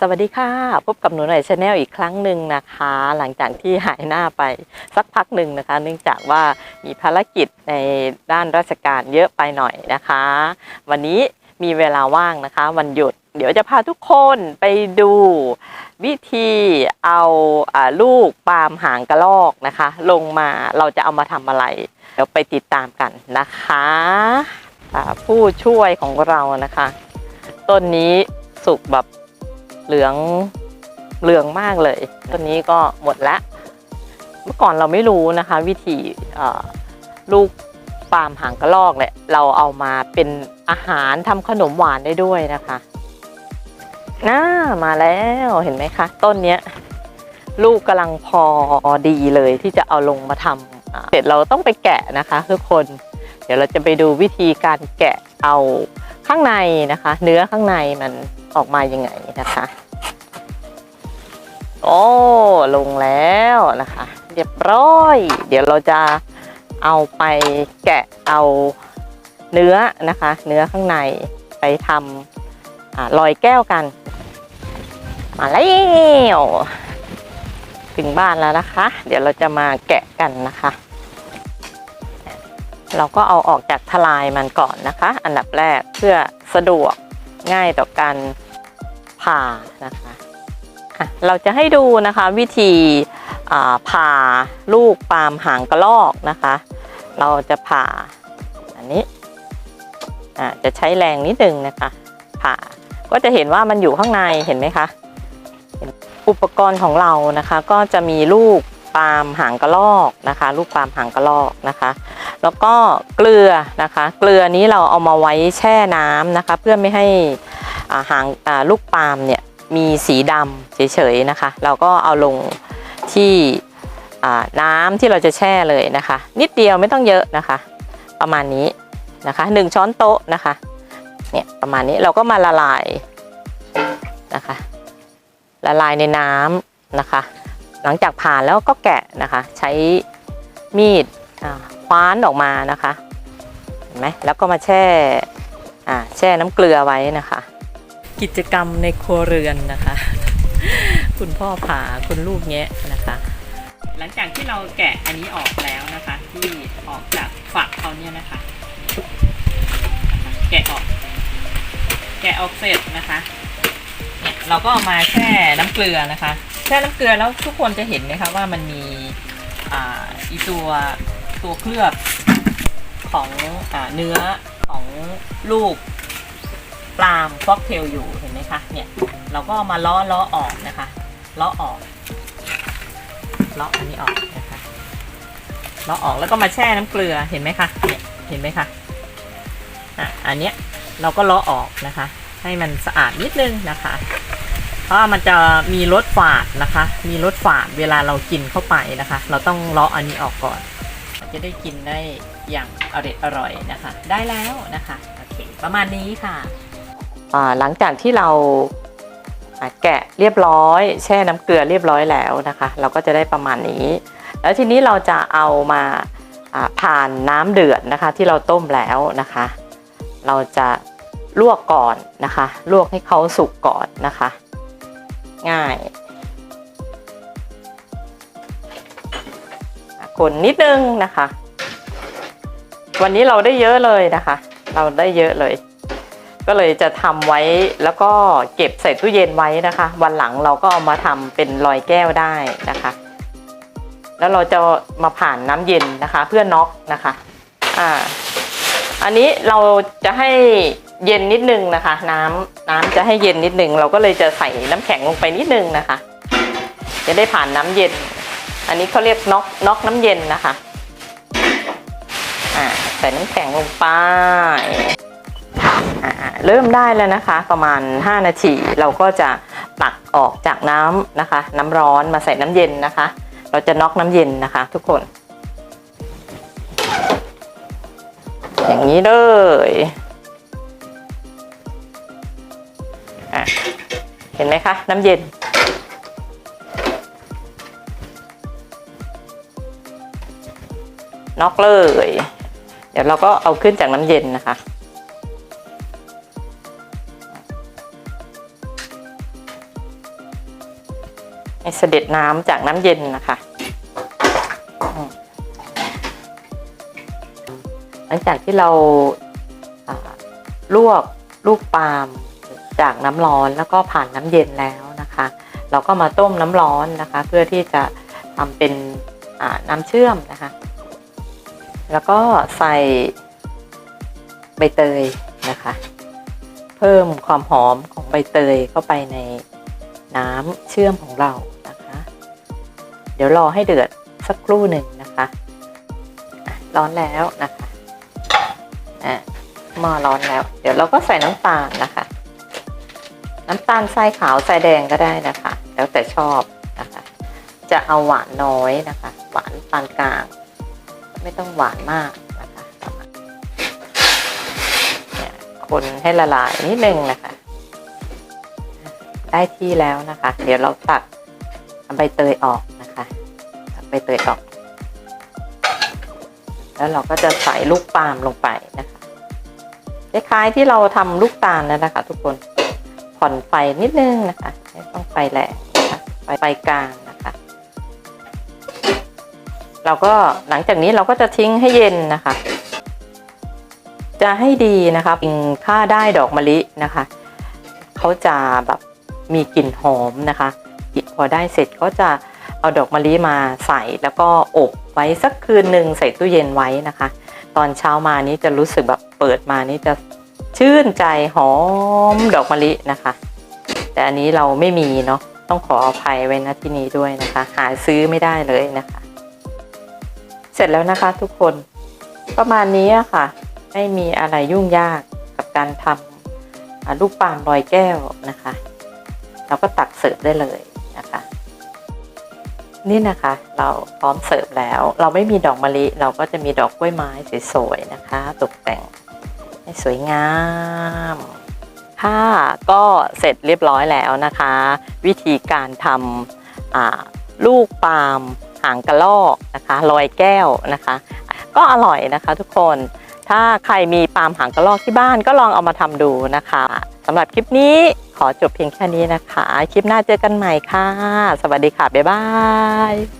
สวัสดีค่ะ พบกับหนูหน่อยชาแนลอีกครั้งหนึ่งนะคะ หลังจากที่หายหน้าไปสักพักหนึ่งนะคะ เนื่องจากว่ามีภารกิจในด้านราชการเยอะไปหน่อยนะคะ วันนี้มีเวลาว่างนะคะ วันหยุด เดี๋ยวจะพาทุกคนไปดู วิธีเอาอลูกปาล์มหางกระรอกนะคะ ลงมาเราจะเอามาทำอะไร เดี๋ยวไปติดตามกันนะคะผู้ช่วยของเรานะคะ ต้นนี้สุกแบบเหลืองเหลืองมากเลย ต้นนี้ก็หมดแล้วเมื่อก่อนเราไม่รู้นะคะ วิธีลูกปาล์มหางกระรอกเนี่ยเราเอามาเป็นอาหารทำขนมหวานได้ด้วยนะคะ น่ามาแล้วเห็นไหมคะ ต้นเนี้ยลูกกำลังพอดีเลยที่จะเอาลงมาทำเสร็จเราต้องไปแกะนะคะทุกคน เดี๋ยวเราจะไปดูวิธีการแกะเอาข้างในนะคะ เนื้อข้างในมันออกมายังไงนะคะ โอ้ลงแล้วนะคะ เรียบร้อย เดี๋ยวเราจะเอาไปแกะเอาเนื้อนะคะ เนื้อข้างในไปทำอลอยแก้วกัน มาแล้วถึงบ้านแล้วนะคะ เดี๋ยวเราจะมาแกะกันนะคะ เราก็เอาออกจากทลายมันก่อนนะคะ อันดับแรกเพื่อสะดวกง่ายต่อการผ่านะคะะเราจะให้ดูนะคะวิธีผ่าลูกปาล์มหางกระรอกนะคะ เราจะผ่าอันนี้จะใช้แรงนิดนึงนะคะ ผ่าก็จะเห็นว่ามันอยู่ข้างในเห็นไหมคะ อุปกรณ์ของเรานะคะก็จะมีลูกปาล์มหางกระรอกนะคะ ลูกปาล์มหางกระรอกนะคะ แล้วก็เกลือนะคะ เกลือนี้เราเอามาไว้แช่น้ำนะคะ เพื่อไม่ให้อ่าหางอ่าลูกปาล์มเนี่ยมีสีดำเฉยๆนะคะ เราก็เอาลงที่อ่าน้ำที่เราจะแช่เลยนะคะ นิดเดียวไม่ต้องเยอะนะคะ ประมาณนี้นะคะหนึ่งช้อนโต๊ะนะคะเนี่ยประมาณนี้เราก็มาละลายนะคะ ละลายในน้ำนะคะ หลังจากผ่านแล้วก็แกะนะคะ ใช้มีดคว้านออกมานะคะเห็นไหมแล้วก็มาแช่แช่น้ำเกลือไว้นะคะ กิจกรรมในครัวเรือนนะคะ คุณพ่อผ่าคุณลูกแงะนะคะ หลังจากที่เราแกะอันนี้ออกแล้วนะคะ ที่ออกจากฝักเขาเนี่ยนะคะ แกะออก แกะออกเสร็จนะคะ เราก็เอามาแช่น้ำเกลือนะคะ แช่น้ำเกลือแล้วทุกคนจะเห็นไหมคะว่ามันมีอ่าอีตัวตัวเคลือบของอ่าเนื้อของลูกปลาล์มฟอกเทลอยู่เห็นไหมคะเนี่ยเราก็มาล้อล้อออกนะคะล้อออกล้ออันนี้ออกนะคะล้อออกแล้วก็มาแช่น้ำเกลือเห็นไหมคะเนี่ยเห็นไหมคะอะอันเนี้ยเราก็ล้อออกนะคะ ให้มันสะอาดนิดนึงนะคะ เพราะมันจะมีรสฝาดนะคะ มีรสฝาดเวลาเรากินเข้าไปนะคะ เราต้องเลาะอันนี้ออกก่อน จะได้กินได้อย่างอร่อยอร่อยนะคะ ได้แล้วนะคะโอเคประมาณนี้ค่ะหลังจากที่เราแกะเรียบร้อย แช่น้ำเกลือเรียบร้อยแล้วนะคะ เราก็จะได้ประมาณนี้ แล้วทีนี้เราจะเอามาอ่าผ่านน้ำเดือดนะคะ ที่เราต้มแล้วนะคะ เราจะลวกก่อนนะคะ ลวกให้เขาสุกก่อนนะคะ ง่ายคนนิดนึงนะคะ วันนี้เราได้เยอะเลยนะคะ เราได้เยอะเลย ก็เลยจะทำไว้แล้วก็เก็บใส่ตู้เย็นไว้นะคะ วันหลังเราก็เอามาทำเป็นลอยแก้วได้นะคะ แล้วเราจะมาผ่านน้ำเย็นนะคะ เพื่อน็อกนะคะ อ่า อันนี้เราจะให้ เย็นนิดนึงนะคะ น้ำน้ำจะให้เย็นนิดนึง เราก็เลยจะใส่น้ำแข็งลงไปนิดนึงนะคะ จะได้ผ่านน้ำเย็น อันนี้เขาเรียกน็อกน็อกน้ำเย็นนะคะอ่าใส่น้ำแข็งลงไปอ่าเริ่มได้แล้วนะคะ ประมาณ 5 นาทีเราก็จะตักออกจากน้ำนะคะ น้ำร้อนมาใส่น้ำเย็นนะคะ เราจะน็อกน้ำเย็นนะคะ ทุกคน อย่างนี้เลย เห็นไหมคะ น้ำเย็น น็อกเลย เดี๋ยวเราก็เอาขึ้นจากน้ำเย็นนะคะ ให้เสด็จน้ำจากน้ำเย็นนะคะหลังจากที่เราลวกลูกปาล์ม จากน้ำร้อนแล้วก็ผ่านน้ำเย็นแล้วนะคะ เราก็มาต้มน้ำร้อนนะคะ เพื่อที่จะทำเป็นน้ำเชื่อมนะคะ แล้วก็ใส่ใบเตยนะคะ เพิ่มความหอมของใบเตยเข้าไปในน้ำเชื่อมของเรานะคะ เดี๋ยวรอให้เดือดสักครู่หนึ่งนะคะ ร้อนแล้วนะคะอะหม้อร้อนแล้ว เดี๋ยวเราก็ใส่น้ำตาลนะคะ น้ำตาลทรายขาวทรายแดงก็ได้นะคะ แล้วแต่ชอบนะคะ จะเอาหวานน้อยนะคะ หวานปานกลาง ไม่ต้องหวานมากนะคะเนี่ยคนให้ละลายนิดนึงนะคะ ได้ที่แล้วนะคะ เดี๋ยวเราตักใบเตยออกนะคะตักใบเตยออก แล้วเราก็จะใส่ลูกปาล์มลงไปนะคะคล้ายๆที่เราทำลูกตาลนั่นนะคะทุกคน ผ่อนไฟนิดนึงนะคะไม่ต้องไฟแรงนะคะไฟไฟกลางนะคะ เราก็หลังจากนี้เราก็จะทิ้งให้เย็นนะคะ จะให้ดีนะคะปิงถ้าได้ดอกมะลินะคะเขาจะแบบมีกลิ่นหอมนะคะพอได้เสร็จก็จะเอาดอกมะลิมาใส่แล้วก็อบไว้สักคืนหนึ่งใส่ตู้เย็นไว้นะคะ ตอนเช้ามานี้จะรู้สึกแบบเปิดมานี้จะ ชื่นใจหอมดอกมะลินะคะ แต่อันนี้เราไม่มีเนาะต้องขออภัยไว้ณที่นี้ด้วยนะคะ หาซื้อไม่ได้เลยนะคะ เสร็จแล้วนะคะทุกคนประมาณนี้อะค่ะ ไม่มีอะไรยุ่งยากกับการทำลูกปาล์มลอยแก้วนะคะเราก็ตักเสิร์ฟได้เลยนะคะ นี่นะคะเราพร้อมเสิร์ฟแล้ว เราไม่มีดอกมะลิ เราก็จะมีดอกกล้วยไม้สวยๆนะคะ ตกแต่ง สวยงามค่ะก็เสร็จเรียบร้อยแล้วนะคะ วิธีการทำลูกปาล์มหางกระรอกนะคะลอยแก้วนะคะ ก็อร่อยนะคะทุกคนถ้าใครมีปาล์มหางกระรอกที่บ้านก็ลองเอามาทำดูนะคะสำหรับคลิปนี้ขอจบเพียงแค่นี้นะคะ คลิปหน้าเจอกันใหม่ค่ะ สวัสดีค่ะ บ๊ายบาย